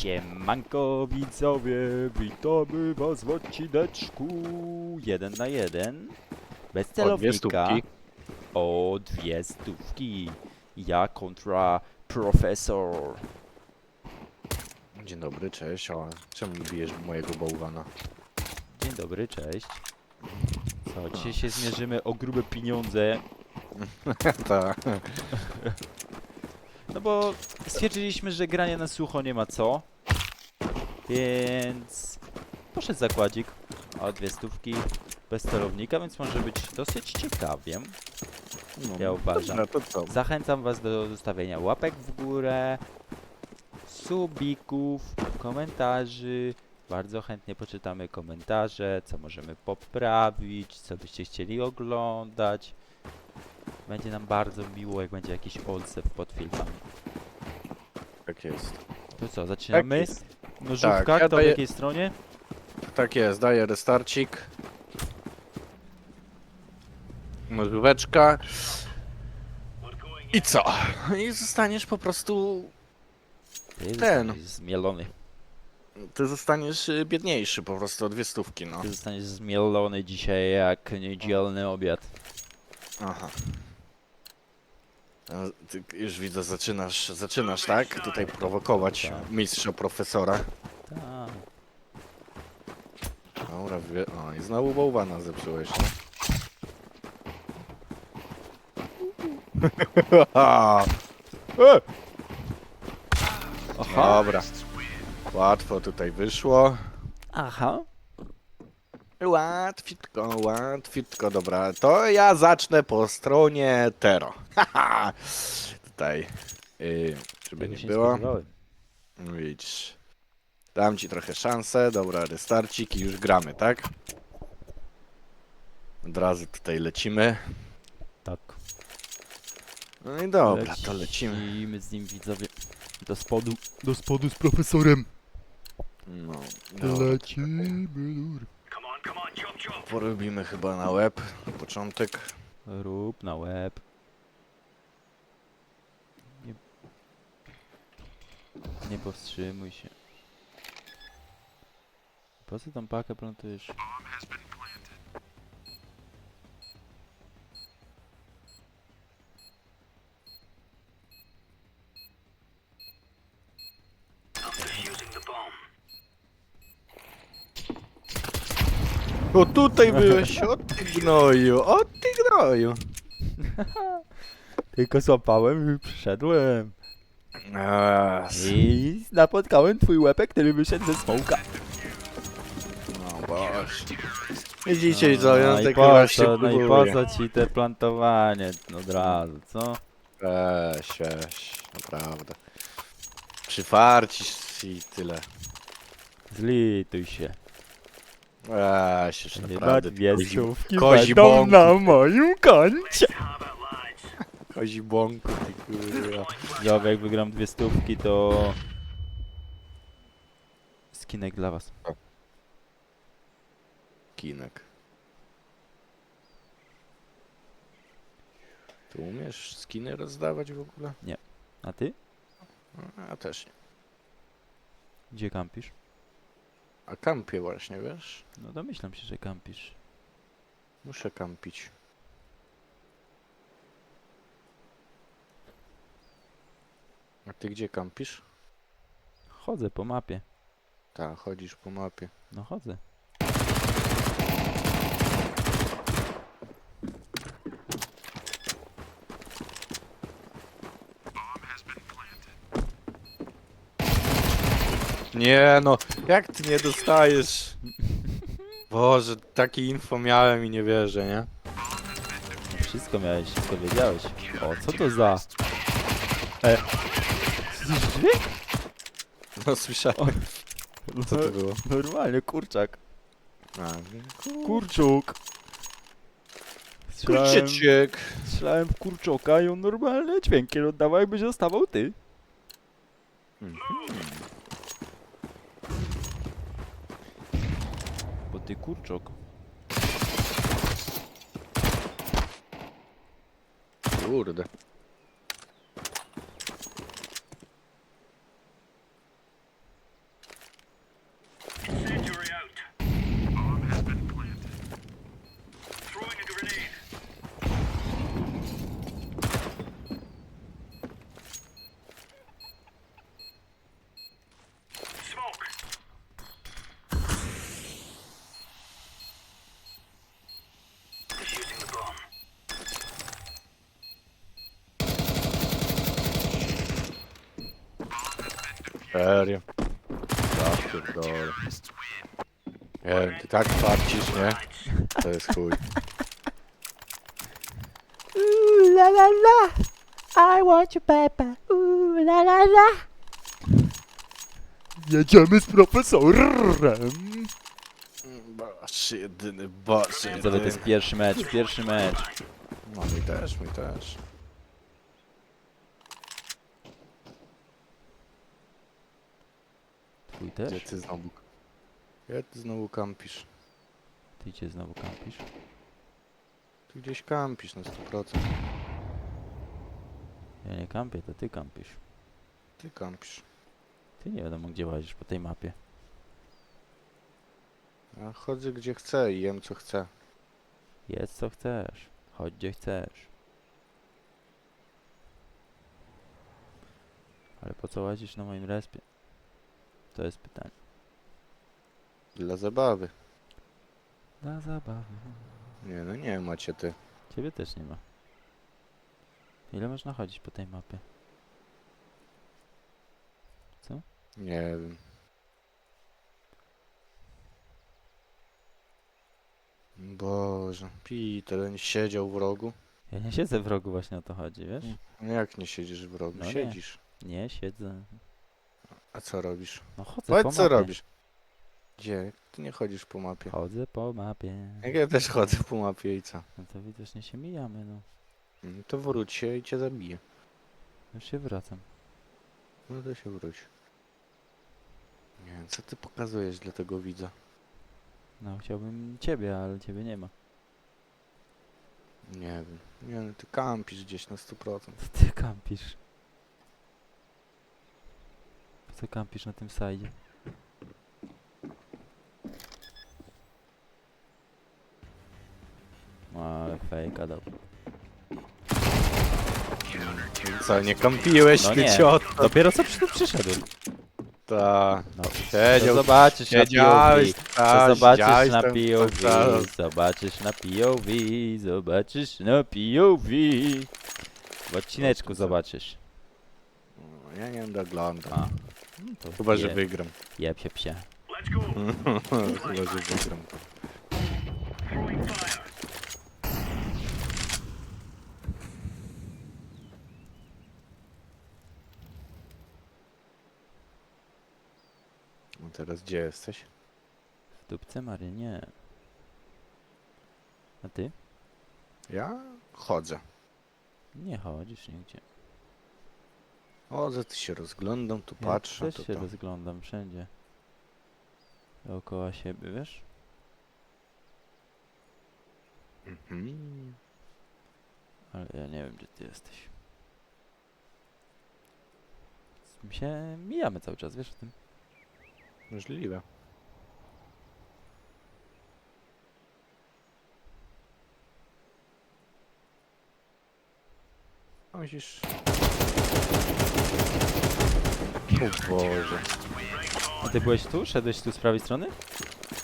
Siemanko widzowie, witamy was w odcineczku 1 na 1 Bez O dwie celownika stówki. O dwie stówki Ja kontra profesor Dzień dobry, cześć. O, czemu bijesz mojego bałwana? Dzień dobry, cześć Co, dzisiaj się zmierzymy o grube pieniądze Ta. No bo stwierdziliśmy, że granie na sucho nie ma co Więc poszedł zakładzik o dwie stówki bez celownika, więc może być dosyć ciekawie No, Ja uważam. To co? Zachęcam Was do zostawienia łapek w górę, subików, komentarzy. Bardzo chętnie poczytamy komentarze, co możemy poprawić, co byście chcieli oglądać. Będzie nam bardzo miło, jak będzie jakiś olsep pod filmami. Tak jest. To co, Tak zaczynamy? jest. Nożówka, Tak, ja kto w daję- jakiej stronie? Tak jest, daję restarcik. Możóweczka. I co? I zostaniesz po prostu... Ty Ten. zmielony. Ty zostaniesz y, biedniejszy po prostu o dwie stówki, no. Ty zostaniesz zmielony dzisiaj jak niedzielny obiad. Aha. No, Ty już widzę, zaczynasz, zaczynasz, tak? Tutaj prowokować Tak. mistrza profesora. Tak. Dobra, wie... O, i znowu bałwana zepsułeś, nie? E! Aha. Dobra. Łatwo tutaj wyszło. Aha. Łatwitko, łatwitko, dobra. To ja zacznę po stronie Tero. Tutaj. Yy, żeby nie było. spodziewałem. Widzisz. Dam ci trochę szansę. Dobra, restarcik i już gramy, tak? Od razu tutaj lecimy. Tak. No i dobra, to lecimy. Lecimy z nim widzowie. Do spodu, do spodu z profesorem. No, dobra, Lecimy, dur. porobimy chyba na łeb na początek. Rób na łeb. Nie, nie powstrzymuj się. Po co tą pakę plantujesz? O tutaj byłeś, o ty gnoju, o ty gnoju. Tylko złapałem i przyszedłem. Eee, I napotkałem twój łepek, który wyszedł ze smołka. no boż. Widzicie co, no ja i tak po właśnie co, no i po próbuję. co ci te plantowanie od razu, co? Weź, weź, naprawdę. Przyfarcisz i tyle. Zlituj się. Weź, już Chyba naprawdę. dwie stówki kozi będą na moim koncie. Kozi błąku, ty kurwa. Dobra, jak wygram dwie stówki, to... Skinek dla was. Kinek. Ty umiesz skiny rozdawać w ogóle? A ty? A ja też nie. Gdzie kampisz? A kampię właśnie, wiesz? No domyślam się, że kampisz. Muszę kampić. A ty gdzie kampisz? Chodzę po mapie. Tak, chodzisz po mapie. No chodzę. Nie no, jak ty nie dostajesz? Boże, takie info miałem i nie wierzę, nie? Wszystko miałeś, wszystko wiedziałeś. O, co to za... E... No słyszałem. Co to było? Normalnie, kurczak. A, Kurczuk. Strzelałem, kurczyciek. strzelałem w kurczoka i on normalne dźwięki oddawał, jakbyś dostawał ty. Bo ty kurczok. Kurde. Serio? Ja pierdolę. Nie wiem, ty tak farcisz, nie? To jest chuj. Ooh la la la, I want you Pepe. Ooh la la la. Jedziemy z profesorem. Boż jedyny, boż Widzowie, to jest pierwszy mecz, pierwszy mecz. No mi też, mi też. Twój Gdzie też? ty znowu... Gdzie ty znowu kampisz? Ty gdzie znowu kampisz? Ty gdzieś kampisz na 100%. Ja nie kampię, to ty kampisz. Ty kampisz. Ty nie wiadomo gdzie łazisz po tej mapie. Ja chodzę gdzie chcę i jem co chcę. Jedz co chcesz, chodź gdzie chcesz. Ale po co łazisz na moim respie? To jest pytanie. Dla zabawy. Na zabawę. Nie no nie macie ty. Ciebie też nie ma. Ile można chodzić po tej mapie? Nie wiem. Boże, Peter, on siedział w rogu? Ja nie siedzę w rogu właśnie o to chodzi, wiesz? No jak nie siedzisz w rogu? No nie. Siedzisz. Nie, siedzę. A co robisz? No chodzę po Powiedz co mapie. robisz. Gdzie? Ty nie chodzisz po mapie. Chodzę po mapie. Jak ja też chodzę po mapie i co? No to widocznie się mijamy, no. Mm, To wróć się i cię zabiję. Już się wracam. No to się wróć. Nie wiem, co ty pokazujesz dla tego widza? No chciałbym ciebie, ale ciebie nie ma. Nie wiem. Nie no, ty kampisz gdzieś na 100%. To ty kampisz. Co kampisz na tym sajdzie? No, Ale fejka dał. Co, nie kampiłeś, No ty nie. Dopiero co przy tu przyszedłem. Ta. No, Siedział, to zobaczysz na siedziałeś, POV. ta, zobaczysz siedziałeś na tam POV. Zobaczysz na POV. Zobaczysz na POV. W odcineczku zobaczysz. No, Ja nie będę oglądał. A. No to Chyba, że wygram. Jeb się psie. Chyba, że wygram. No teraz gdzie jesteś? W dupce Mary, nie. A ty? Ja chodzę. Nie chodzisz nigdzie. Chodzę, ty się rozglądam, tu Ja patrzę. też się to. rozglądam wszędzie. Dookoła siebie, wiesz? Mhm. Ale ja nie wiem, gdzie ty jesteś. My się mijamy cały czas, wiesz o tym? Możliwe. Musisz... O Boże. A ty byłeś tu? Szedłeś tu z prawej strony?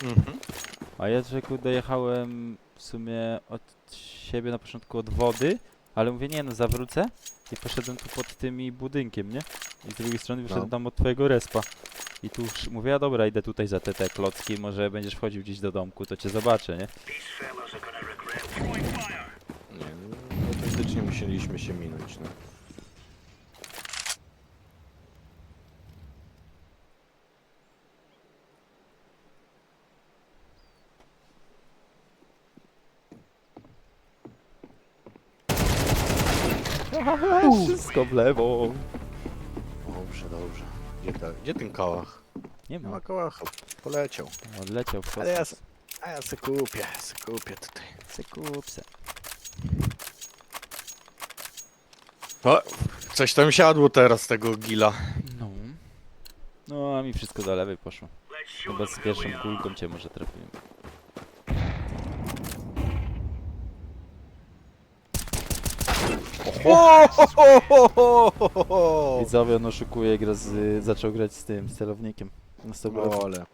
Mhm. A ja rzekł, dojechałem w sumie od siebie na początku od wody, ale mówię, nie no, zawrócę i poszedłem tu pod tymi budynkiem, nie? I z drugiej strony wyszedłem No. tam od twojego respa. I tu sz- mówię, a dobra, idę tutaj za te, te klocki, może będziesz wchodził gdzieś do domku, to cię zobaczę, nie? Nie, no autentycznie musieliśmy się minąć, no. Wszystko w lewo. Dobrze, dobrze. Gdzie, ta, gdzie ten kałach? Nie Nie ma ma, kałacha. Poleciał. odleciał w Ale ja, kosmos. a ja se kupię, se kupię tutaj. Se kup se. O, coś tam siadło teraz z tego gila. No. No, a mi wszystko do lewej poszło. Chyba z pierwszą kulką cię może trafiłem. Widzowie, on oszukuje, gra z, zaczął grać z tym, z celownikiem. Na 100%. ale,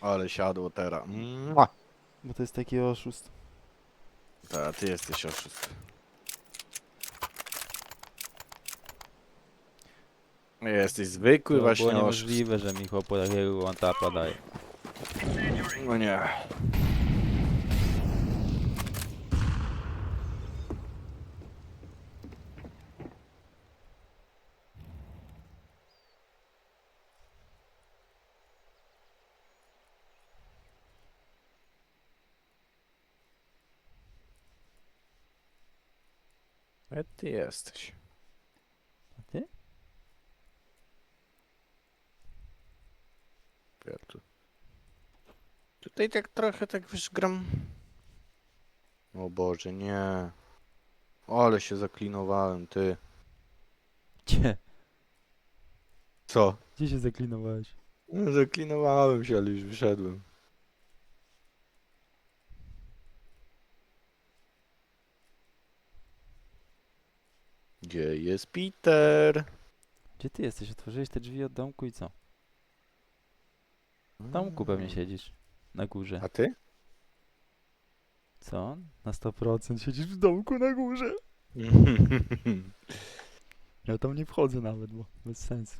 ale siadło teraz. Mua. Bo to jest taki oszust. Ta, ty jesteś oszust. Jesteś zwykły To właśnie było oszust. niemożliwe, że mi chłopu takiego one-tapa daje. No nie. E, ty jesteś. A ty? Ja tu. Tutaj tak trochę tak wiesz gram. O Boże, nie. Ale się zaklinowałem, ty. Gdzie? Co? Gdzie się zaklinowałeś? No, zaklinowałem się, ale już wyszedłem. Gdzie jest Peter? Gdzie ty jesteś? Otworzyłeś te drzwi od domku i co? W domku pewnie siedzisz. Na górze. A ty? Co? Na 100% siedzisz w domku na górze. Ja tam nie wchodzę nawet, bo bez sensu.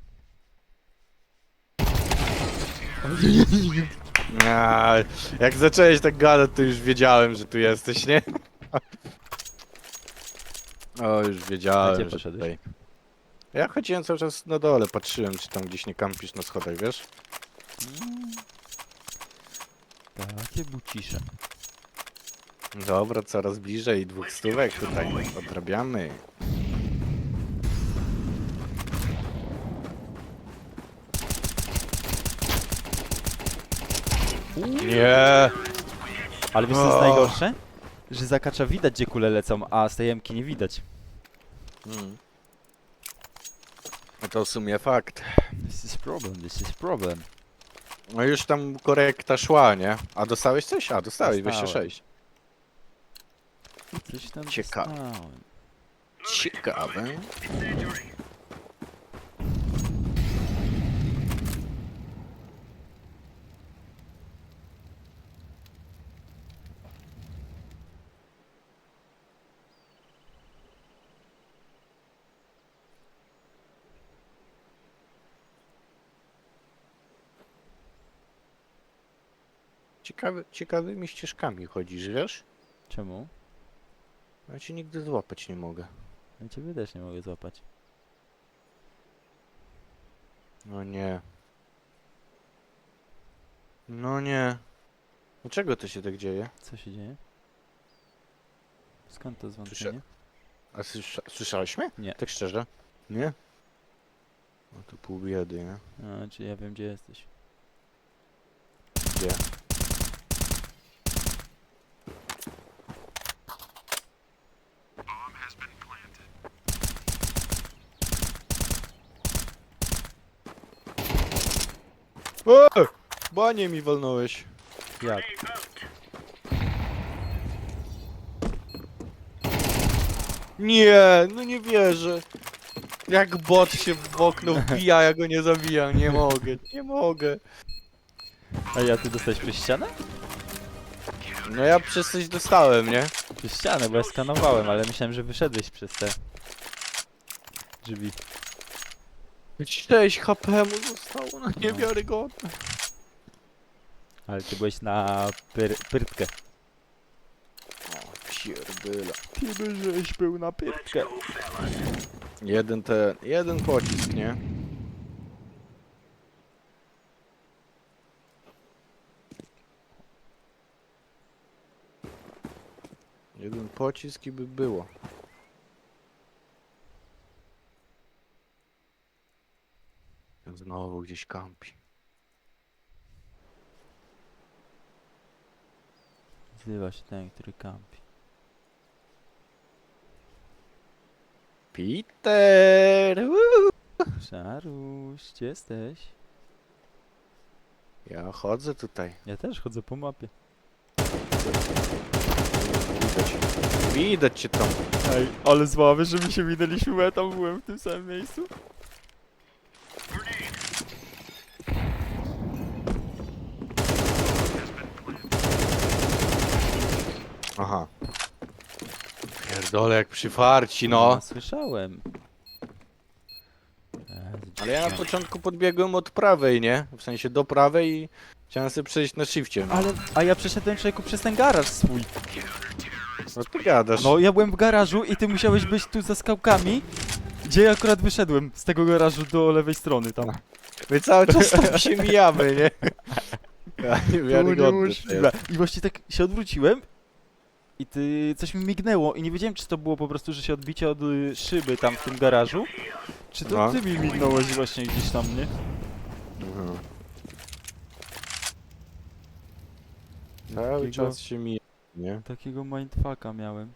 A, jak zacząłeś tak gadać, to już wiedziałem, że tu jesteś, nie? O, już wiedziałem, gdzie że poszedłeś? tutaj. Ja chodziłem cały czas na dole, patrzyłem, czy tam gdzieś nie kampisz na schodach, wiesz? Takie bucisze. Dobra, coraz bliżej, dwóch stówek tutaj odrabiamy. Nie. Ale wiesz co jest O. najgorsze? Że zakacza widać gdzie kule lecą, a z tej jemki nie widać. Mm. No to w sumie fakt. This is problem, this is problem. No już tam korekta szła, nie? A dostałeś coś? A, dostałeś, Dostałem. 26. Coś tam Ciekawe. dostałem. Ciekawe. Ciekawy, ciekawymi ścieżkami chodzisz, wiesz? Czemu? Ja cię nigdy złapać nie mogę. Ja ciebie też nie mogę złapać. No nie. No nie. Dlaczego to się tak dzieje? Co się dzieje? Skąd to zwątpienie? A słysza słyszałeś mnie? Nie. Tak szczerze? Nie? No to pół biedy, nie? A, czy ja wiem gdzie jesteś. Gdzie? O! Banie mi walnąłeś. Jak? Nie, no nie wierzę. Jak bot się w okno wbija, ja go nie zabijam. Nie mogę, nie mogę. A ja ty dostałeś przez ścianę? No ja przez coś dostałem, nie? Przez ścianę, bo ja skanowałem, ale myślałem, że wyszedłeś przez te drzwi. 6 HP mu zostało, no niewiarygodne. Ale ty byłeś na pyr pyrtkę. O, pierdyla. Ty byś był na pyrtkę. Jeden ten, jeden pocisk, nie? Jeden pocisk i by było. Znowu gdzieś kampi. Zrywa się ten, który kampi. Peter! Woo! Szaruś, gdzie jesteś? Ja chodzę tutaj. Ja też chodzę po mapie. Widać. Widać cię tam. Ej, ale zławy, że my się minęliśmy, bo ja tam byłem w tym samym miejscu. Aha. Pierdolę jak przy farci, no. słyszałem. Ale ja na początku podbiegłem od prawej, nie? W sensie do prawej i chciałem sobie przejść na shifcie. No, Ale, a ja przeszedłem człowieku przez ten garaż swój. no ty gadasz. No, ja byłem w garażu i ty musiałeś być tu za skałkami, gdzie ja akurat wyszedłem z tego garażu do lewej strony tam. My cały czas tam się mijamy, nie? Ja, jest. I właśnie tak się odwróciłem i ty coś mi mignęło i nie wiedziałem czy to było po prostu, że się odbicie od y, szyby tam w tym garażu, czy to No. ty mi mignąłeś właśnie gdzieś tam, nie? Mhm. Cały Takiego- czas się mija, nie? Takiego mindfucka miałem.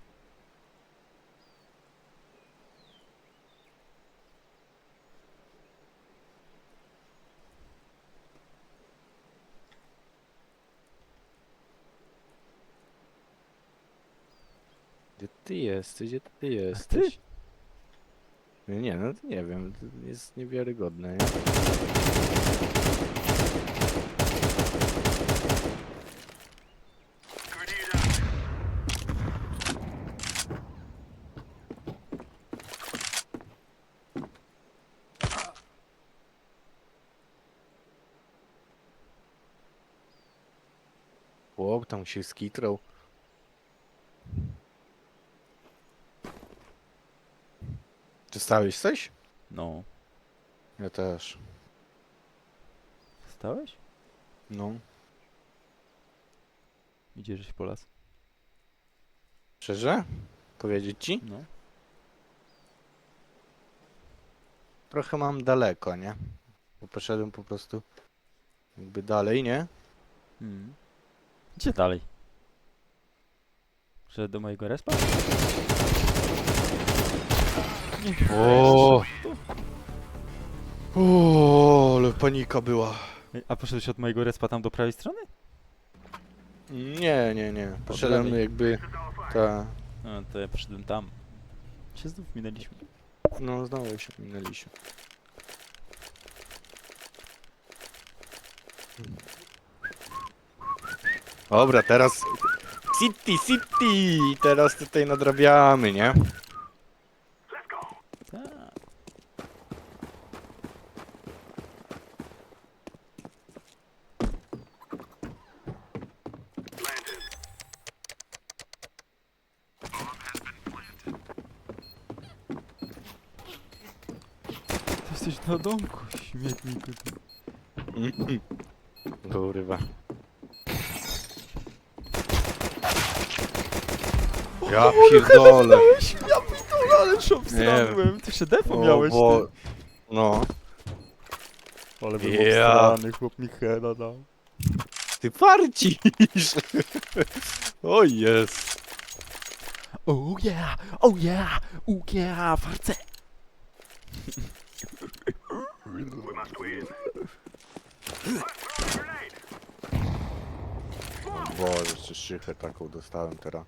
Gdzie ty jesteś? Gdzie ty jesteś? Nie, Nie, no to nie wiem, to jest niewiarygodne, nie? Chłop tam się skitrał. Stałeś coś? No. Ja też. Stałeś? No. Idziesz żeś po las? Szczerze? Powiedzieć ci? No. Trochę mam daleko, nie? Bo poszedłem po prostu jakby dalej, nie? Hmm. Gdzie dalej? Że do mojego respa? Nie O! O, ale panika była. Ej, A poszedłeś od mojego respa tam do prawej strony? Nie, nie, nie. Poszedłem lewej. jakby... Ta... No to ja poszedłem tam. Się znów minęliśmy. No, znowu się minęliśmy. Dobra, teraz... City, City! Teraz tutaj nadrabiamy, nie? Tak. Ty jesteś na domku, śmietniku. ty. Kurwa. Ja pierdolę. Miałeś, ja pitole, ale obsrany Ty jeszcze defo miałeś, bo... ty. No. Ale bym Ja. obsrany, chłop mi heada dał. Ty farcisz! o jest. Oh yeah, oh yeah, oh yeah, farce. Boże, jeszcze szychę taką dostałem teraz.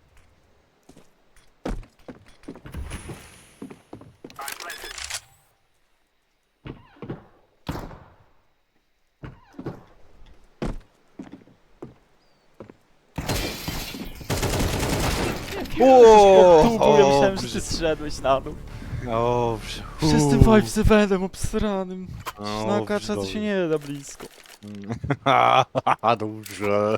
O, tu był, ja myślałem, że ty zszedłeś na dół. Dobrze. Przez tym 5-7 obsranym. O, Na kacza to się nie da blisko. Dobrze.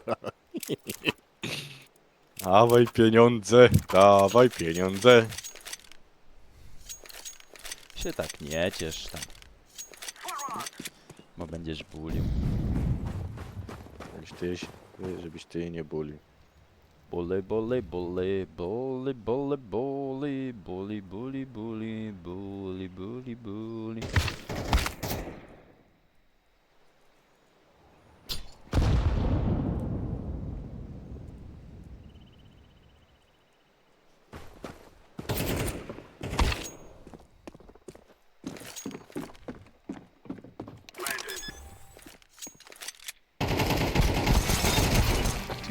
Dawaj pieniądze, dawaj pieniądze. Się tak nie ciesz tam. Bo będziesz bulił. Żebyś ty, żebyś ty nie bulił. Bole, bole, bole, bole, bole, bole, boli, boli, boli, boli, boli, boli.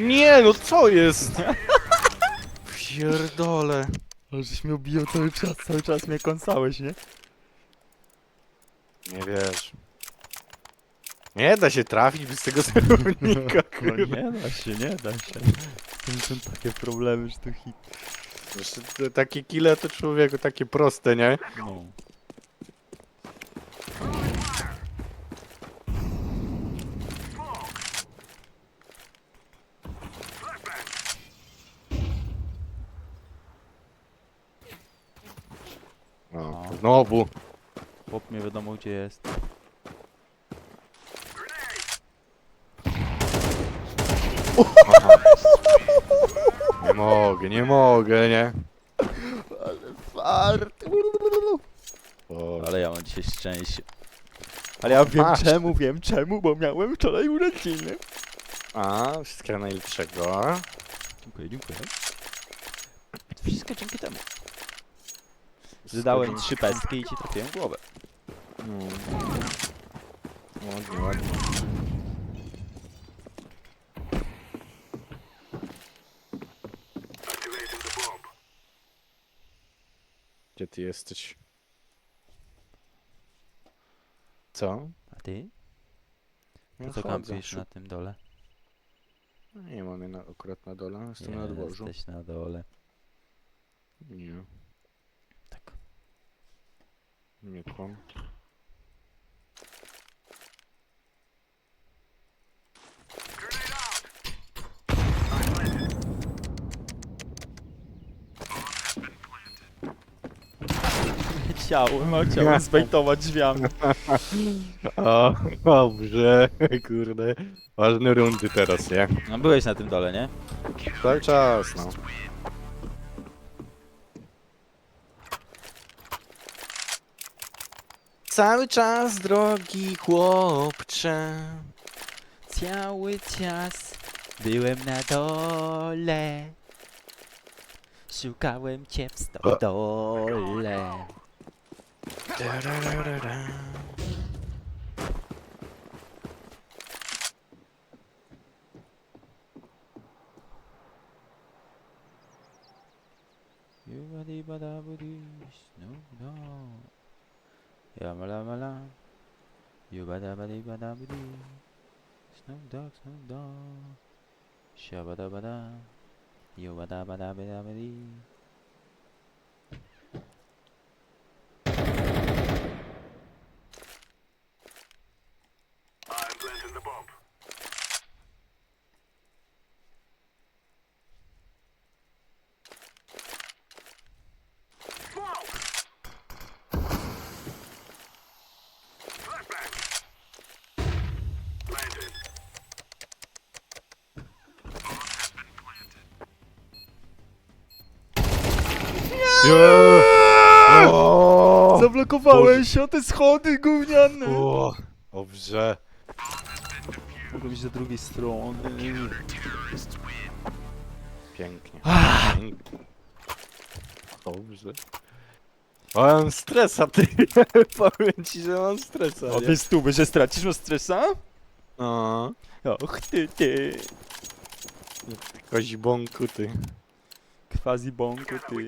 Nie, no co jest? Pierdole. Ale żeś mnie obijał cały czas, cały czas mnie kąsałeś, nie? Nie wiesz. Nie da się trafić bez tego celownika, No kurwa. nie da się, nie da się. To są takie problemy, że to hit. Te- Takie kile to człowieku takie proste, nie? No. Znowu. Chłop nie wiadomo gdzie jest. Aha. Nie mogę, nie mogę, nie? Fart! O, Ale ja mam dzisiaj szczęście. Ale ja wiem Masz. czemu, wiem czemu, bo miałem wczoraj urodziny. A, wszystkiego najlepszego. Dziękuję, dziękuję. Zadałem trzy pestki i ci trafiłem w głowę. Mm. Ładnie, ładnie. Gdzie ty jesteś? Co? A ty? To co chodzę. kampisz na tym dole? Nie mam je na, akurat na dole, jestem na dworzu. Jesteś na dole. Nie. Nie kłam. Chciałem, a chciałem zbejtować drzwiami. O, dobrze, kurde. Ważne rundy teraz, nie? No byłeś na tym dole, nie? Cały czas, no. Cały czas, drogi chłopcze. Cały czas byłem na dole. Szukałem cię w stodole. Tararara. Yubadi badabudi, Snoop Dogg. Yamala You bada bada bada bada. Snow Dogg, snow Dogg. Shabada bada. You bada bada bada bada. Yeah. O, Zablokowałeś o te schody gówniane! o, Dobrze. Mogę być do drugiej strony. Pięknie. Pięknie. Dobrze. Mam stresa, ty. Powiem ci, że mam stresa. O nie? stówy, że stracisz no stresa? O, Och ty, ty. kozi bąku, ty. Quasi bonko, ty.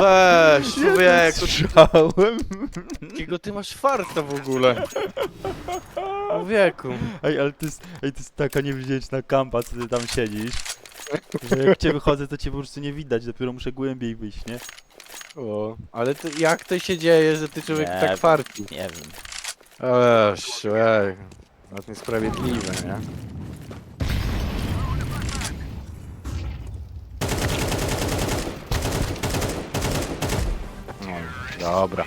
Weź, człowieku, Strzałem. jakiego ty masz farta w ogóle? Człowieku. Ej, ale to jest, ej, to jest taka niewdzięczna kampa, co ty tam siedzisz. Że jak cię wychodzę, to cię po prostu nie widać, dopiero muszę głębiej wyjść, nie? O, ale to, jak to się dzieje, że ty człowiek Nie, tak farci? Nie wiem. Eee, człowiek. To niesprawiedliwe, nie? No, dobra.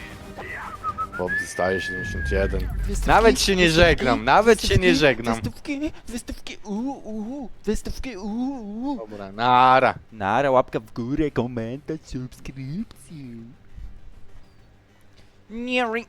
Bob dostaje 71. Nawet się nie żegnam, nawet się nie żegnam. Wystówki, wystówki, uuu, uuu, wystówki, uuu, uuu. Dobra, nara. Nara, łapka w górę, komentarz, subskrypcja. Nie, ring.